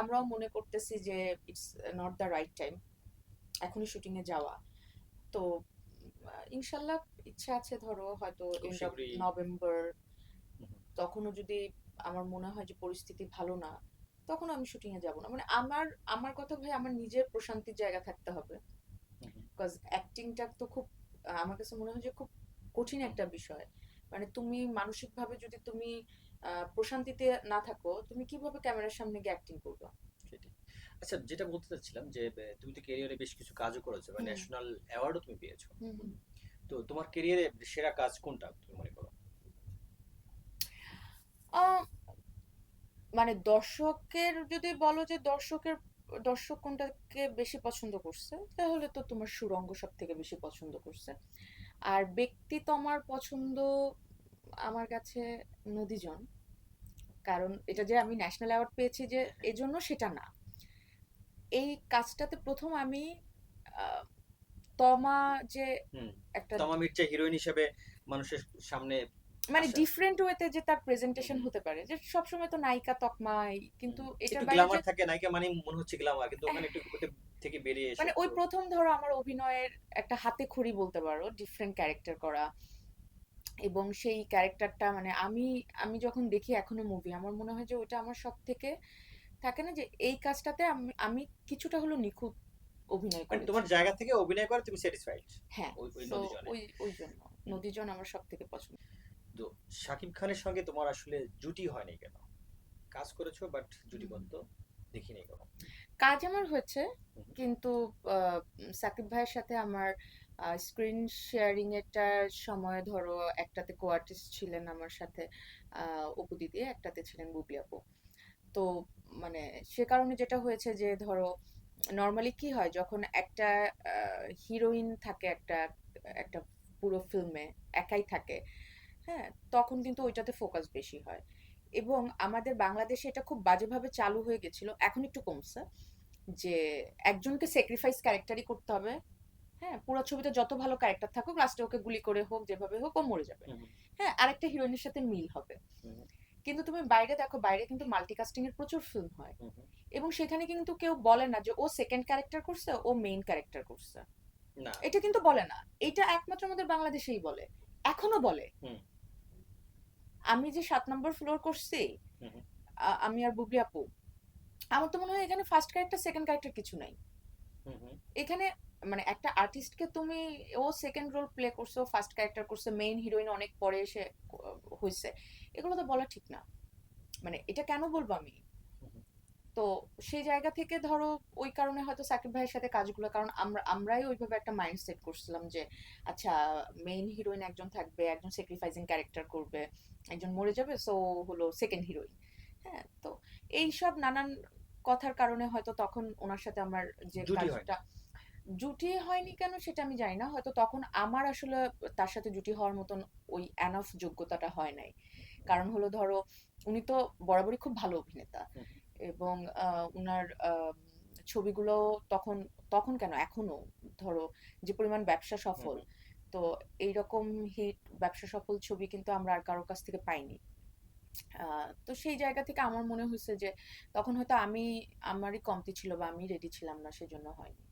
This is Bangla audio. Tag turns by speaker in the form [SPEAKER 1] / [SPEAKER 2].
[SPEAKER 1] আমরাও মনে করতেছি যে it's not the right time এখনই শুটিং এ যাওয়া। তো ইনশাল্লাহ ইচ্ছা আছে ধরো হয়তো এন্ড অফ নভেম্বর তখনও যদি আমার মনে হয় যে পরিস্থিতি ভালো না তখন আমি শুটিং এ যাব না। মানে আমার আমার কথা ভাই আমার নিজের প্রশান্তির জায়গা থাকতে হবে। বিকজ অ্যাক্টিংটা তো খুব আমার কাছে মনে হয় যে খুব কঠিন একটা বিষয়। মানে তুমি মানসিকভাবে যদি তুমি প্রশান্তিতে না থাকো তুমি কীভাবে ক্যামেরার সামনে গিয়ে অ্যাক্টিং করবে?
[SPEAKER 2] আচ্ছা যেটা বলতে চাচ্ছিলাম যে তুমি তো ক্যারিয়ারে বেশ কিছু কাজও করেছ বা ন্যাশনাল অ্যাওয়ার্ডও তুমি পেয়েছ। তো তোমার ক্যারিয়ারে সেরা কাজ কোনটা তুমি মনে করো?
[SPEAKER 1] মানে দর্শকের যদি বলো যে দর্শকের দর্শক কোনটাকে বেশি পছন্দ করছে তাহলে তো তোমার সুরঙ্গ সব থেকে বেশি পছন্দ করছে। আর ব্যক্তি তো আমার পছন্দ আমার কাছে নদীজন। কারণ এটা যে আমি ন্যাশনাল অ্যাওয়ার্ড পেয়েছি যে এজন্য সেটা না। এই কাজটাতে প্রথম আমি তমা যে একটা
[SPEAKER 2] তমা মির্জা হিরোইন হিসেবে মানুষের সামনে
[SPEAKER 1] মানে। ডিফারেন্ট ওয়েতে যে তার প্রেজেন্টেশন হতে পারে। যে সবসময় তো নায়িকা তকমাই কিন্তু
[SPEAKER 2] একটু গ্ল্যামার থাকে নায়িকা মানে মনে হচ্ছে গ্ল্যামার কিন্তু ওখানে একটু থেকে বেরিয়ে এসে
[SPEAKER 1] মানে ওই প্রথম ধরো আমার অভিনয়ের একটা হাতে খড়ি বলতে পারো ডিফারেন্ট ক্যারেক্টার করা। এবং সেই ক্যারেক্টারটা মানে আমি আমি যখন দেখি এখনও মুভি আমার মনে হয় যে ওটা আমার সব থেকে থাকে না যে এই কাজটাতে আমি আমি কিছুটা হলো নিখুঁত অভিনয়
[SPEAKER 2] মানে
[SPEAKER 1] করি
[SPEAKER 2] তোমার জায়গা থেকে অভিনয় করে তুমি স্যাটিসফাইড
[SPEAKER 1] হ্যাঁ
[SPEAKER 2] ওই ওই
[SPEAKER 1] জন্য। নদীজন আমার সব থেকে পছন্দ।
[SPEAKER 2] তো শাকিব খানের সঙ্গে তোমার আসলে জুটি হয়নি কেন? কাজ করেছ বাট জুটিবদ্ধ দেখিনি কেন
[SPEAKER 1] কাজ আমার হয়েছে কিন্তু সাকিব ভাইয়ের সাথে আমার স্ক্রিন শেয়ারিং এটার সময় ধরো একটাতে কো আর্টিস্ট ছিলেন আমার সাথে অপু দিদি, একটাতে ছিলেন বুবলি আপু। তো মানে সে কারণে যেটা হয়েছে যে ধরো নর্মালি কি হয় যখন একটা হিরোইন থাকে একটা একটা পুরো ফিল্মে একাই থাকে হ্যাঁ তখন কিন্তু ওইটাতে ফোকাস বেশি হয়। এবং আমাদের বাংলাদেশে এটা খুব বাজেভাবে চালু হয়ে গেছিল, এখন একটু কমছে, যে একজনকে স্যাক্রিফাইস ক্যারেক্টারই করতে হবে হ্যাঁ পুরো ছবিতে যত ভালো ক্যারেক্টার থাকুক লাস্টে ওকে গুলি করে হোক যেভাবে হোক ও মরে যাবে। হ্যাঁ আরেকটা হিরোইনের সাথে মিল হবে। কিন্তু তুমি বাইরে দেখো বাইরে কিন্তু মাল্টিকাস্টিং এর প্রচুর ফিল্ম হয়। এবং সেখানে কিন্তু কেউ বলে না যে ও সেকেন্ড ক্যারেক্টার করছে ও মেইন ক্যারেক্টার করছে। এটা কিন্তু বলে না। এটা একমাত্র আমাদের বাংলাদেশেই বলে। এখনও বলে। আমি যে সাত নম্বর ফ্লোর করছি। আমি আর বুবলি আপু আমার তো মনে হয় এখানে ফার্স্ট ক্যারেক্টার সেকেন্ড ক্যারেক্টার কিছু নাই। এখানে মানে একটা আর্টিস্টকে তুমি ও সেকেন্ড রোল প্লে করছ ফার্স্ট ক্যারেক্টার করছে মেইন হিরোইন অনেক পরে এসে হয়েছে এগুলো তো বলা ঠিক না। মানে এটা কেন বলব আমি? তো সেই জায়গা থেকে ধরো ওই কারণে হয়তো সাকিব ভাইয়ের সাথে কাজগুলো কারণ আমরা আমরাই ওইভাবে একটা মাইন্ড সেট করছিলাম যে আচ্ছা মেইন হিরোইন একজন থাকবে একজন স্যাক্রিফাইসিং ক্যারেক্টার করবে একজন মরে যাবে সো হলো সেকেন্ড হিরোইন হ্যাঁ তো এইসব নানান কথার কারণে হয়তো তখন ওনার সাথে আমার যে কাজটা জুটি হয়নি কেন সেটা আমি জানি না। হয়তো তখন আমার আসলে তার সাথে জুটি হওয়ার মতন ওই অ্যানফ যোগ্যতাটা হয় নাই। কারণ হলো ধরো উনি তো বরাবরই খুব ভালো অভিনেতা এবং উনার আহ, ছবিগুলো তখন তখন কেন? এখনও ধরো যে পরিমাণ ব্যবসা সফল তো এইরকম হিট ব্যবসা সফল ছবি কিন্তু আমরা আর কারোর কাছ থেকে পাইনি। তো সেই জায়গা থেকে আমার মনে হয়েছে যে, তখন হয়তো আমি, আমারই কমতি ছিল বা আমি রেডি ছিলাম না, সেজন্য হয়নি।